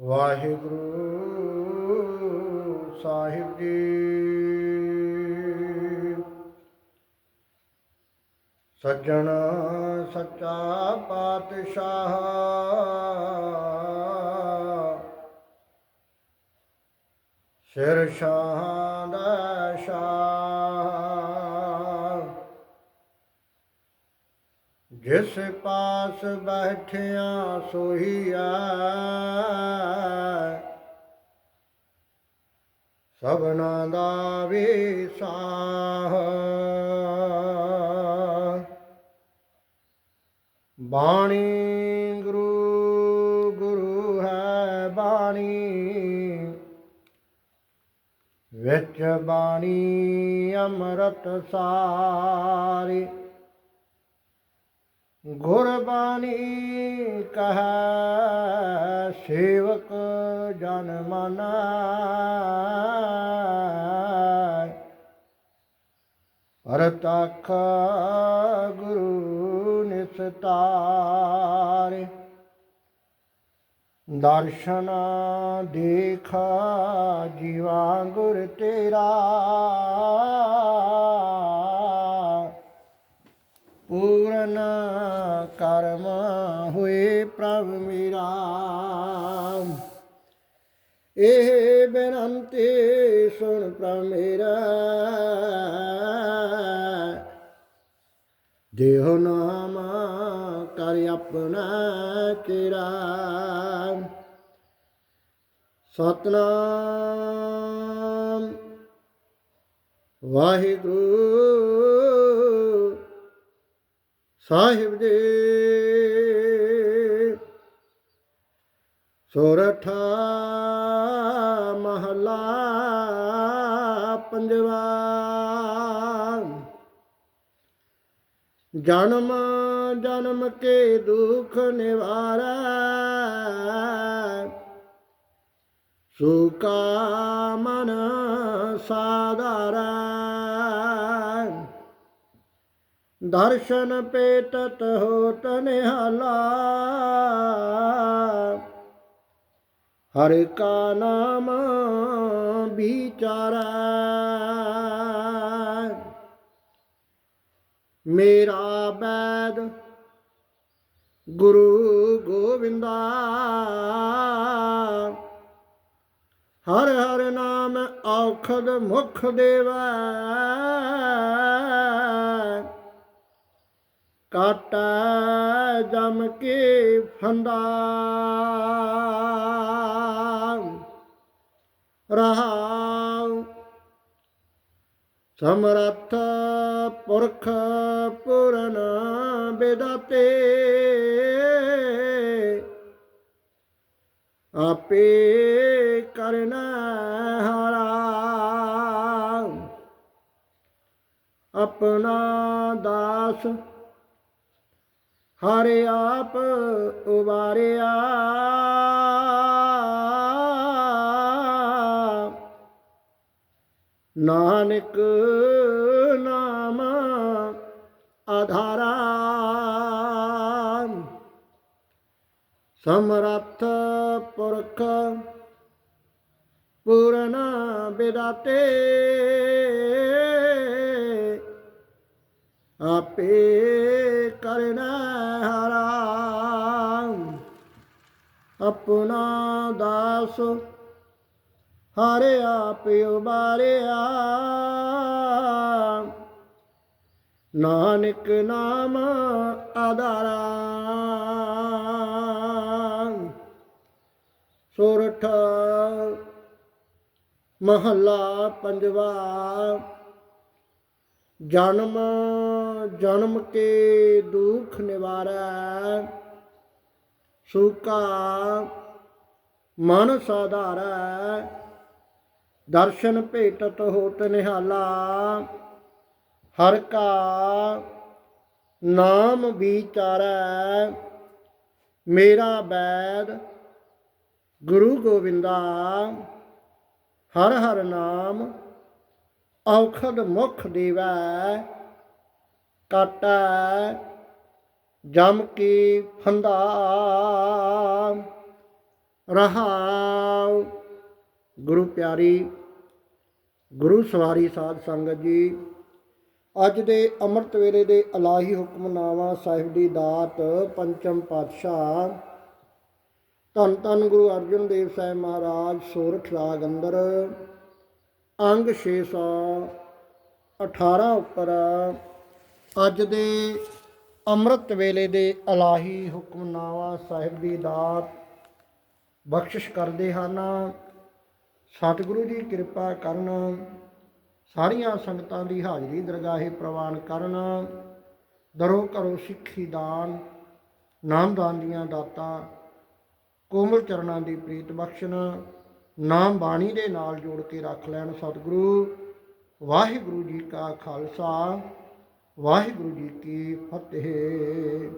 ਵਾਹਿਗੁਰੂ ਸਾਹਿਬ ਜੀ। ਸੱਜਣ ਸੱਚਾ ਪਾਤਸ਼ਾਹ। ਸਿਰ ਸ਼ਾਹ ਦਾ ਸ਼ਾਹ। ਜਿਸ ਪਾਸ ਬੈਠਿਆ ਸੋਹੀਆ ਸਭਨਾ ਦਾ ਵਿਸਾਹ ਬਾਣੀ ਗੁਰੂ ਗੁਰੂ ਹੈ ਬਾਣੀ। ਵਿੱਚ ਬਾਣੀ ਅੰਮ੍ਰਿਤ ਸਾਰ ਗੁਰਬਾਣੀ ਕਹੈ ਸੇਵਕ ਜਨ ਮਨਾ ਪਰਤਖ ਗੁਰੂ ਨਿਸਤਾਰੇ ਦਰਸ਼ਨ ਦੇਖ ਜੀਵਾ ਗੁਰ ਤੇਰਾ। ਪੂਰਨ ਕਰਮ ਹੋਏ ਪ੍ਰਭ ਮੇਰਾ। ਇਹ ਬੇਨੰਤੀ ਸੁਣ ਪ੍ਰਭ ਮੇਰਾ। ਦੇਹ ਨਾਮ ਕਰ ਆਪਣਾ ਤੇਰਾ ਸਤਨਾਮ ਵਾਹਿਗੁਰੂ। ਸਾਹਿਬ ਦੇ ਸੋਰਠਾ ਮਹਲਾ ਪੰਜਵਾ। ਜਨਮ ਜਨਮ ਕੇ ਦੁਖ ਨਿਵਾਰਾ। ਸੁਕਾ ਮਨ ਸਾਧਾਰਾ। ਦਰਸ਼ਨ ਪੇਟਤ ਹੋਤ ਨਿਹਾਲਾ। ਹਰਿ ਕਾ ਨਾਮ ਵਿਚਾਰੈ। ਮੇਰਾ ਬੈਦ ਗੁਰੂ ਗੋਬਿੰਦਾ ਹਰ ਹਰ ਨਾਮ ਔਖਦ ਮੁਖ ਦੇਵੈ। ਕਾਟਾ ਜਮ ਕੇ ਫੰਦਾ। ਰਹਾਉ ਸਮਰੱਥ ਪੁਰਖ ਪੁਰਨ ਬੇਦਾਤੇ। ਆਪੇ ਕਰਨਾ ਹਾਰਾ। ਆਪਣਾ ਦਾਸ ਹਰਿ ਆਪ ਉਬਾਰਿਆ। ਨਾਨਕ ਨਾਮ ਆਧਾਰਾ। ਸਮਰੱਥ ਪੁਰਖ ਪੂਰਨ ਬਿਦਾਤੇ। ਆਪੇ ਕਰਨਾ ਹਰਾ ਆਪਣਾ ਦਾਸ ਹਰੇ ਆਪ ਉਬਾਰਿਆ। ਨਾਨਕ ਨਾਮ ਆਧਾਰਾ। ਸੋਰਠ ਮਹੱਲਾ ਪੰਜਵਾ। ਜਨਮ ਜਨਮ ਕੇ ਦੁਖ ਨਿਵਾਰੈ, ਸੁਕਾ ਮਨ ਸਾਧਾਰੈ, ਦਰਸ਼ਨ ਭੇਟਤ ਹੋਤ ਨਿਹਾਲਾ, ਹਰ ਕਾ ਨਾਮ ਵਿਚਾਰੈ, ਮੇਰਾ ਬੈਦ ਗੁਰੂ ਗੋਬਿੰਦਾ ਹਰ ਹਰ ਨਾਮ ਔਖਦ ਮੁਖ ਦੇਵੈ, ਕਾਟਾ ਜਮ ਕੀ ਫੰਦਾ। ਰਹਾਉ ਗੁਰੂ ਪਿਆਰੀ, ਗੁਰੂ ਸਵਾਰੀ ਸਾਧ ਸੰਗਤ ਜੀ, ਅੱਜ ਦੇ ਅੰਮ੍ਰਿਤ ਵੇਲੇ ਦੇ ਅਲਾਹੀ ਹੁਕਮਨਾਮਾ ਸਾਹਿਬ ਦੀ ਦਾਤ ਪੰਚਮ ਪਾਤਸ਼ਾਹ ਧੰਨ ਧੰਨ ਗੁਰੂ ਅਰਜਨ ਦੇਵ ਸਾਹਿਬ ਮਹਾਰਾਜ, ਸੋਰਠ ਰਾਗ ਅੰਦਰ ਅੰਗ 618 ਉੱਪਰ ਅੱਜ ਦੇ ਅੰਮ੍ਰਿਤ ਵੇਲੇ ਦੇ ਅਲਾਹੀ ਹੁਕਮਨਾਮਾ ਸਾਹਿਬ ਦੀ ਦਾਤ ਬਖਸ਼ਿਸ਼ ਕਰਦੇ ਹਨ। ਸਤਿਗੁਰੂ ਜੀ ਕਿਰਪਾ ਕਰਨ, ਸਾਰੀਆਂ ਸੰਗਤਾਂ ਦੀ ਹਾਜ਼ਰੀ ਦਰਗਾਹੇ ਪ੍ਰਵਾਨ ਕਰਨ, ਦਰੋ ਕਰੋ ਸਿੱਖੀ ਦਾਨ, ਨਾਮਦਾਨ ਦੀਆਂ ਦਾਤਾਂ ਕੋਮਲ ਚਰਨਾਂ ਦੀ ਪ੍ਰੀਤ ਬਖਸ਼ਣ ਨਾਮ ਬਾਣੀ ਦੇ ਨਾਲ ਜੋੜ ਕੇ ਰੱਖ ਲੈਣ ਸਤਿਗੁਰੂ। ਵਾਹਿਗੁਰੂ ਜੀ ਕਾ ਖਾਲਸਾ, ਵਾਹਿਗੁਰੂ ਜੀ ਕੀ ਫਤਿਹ।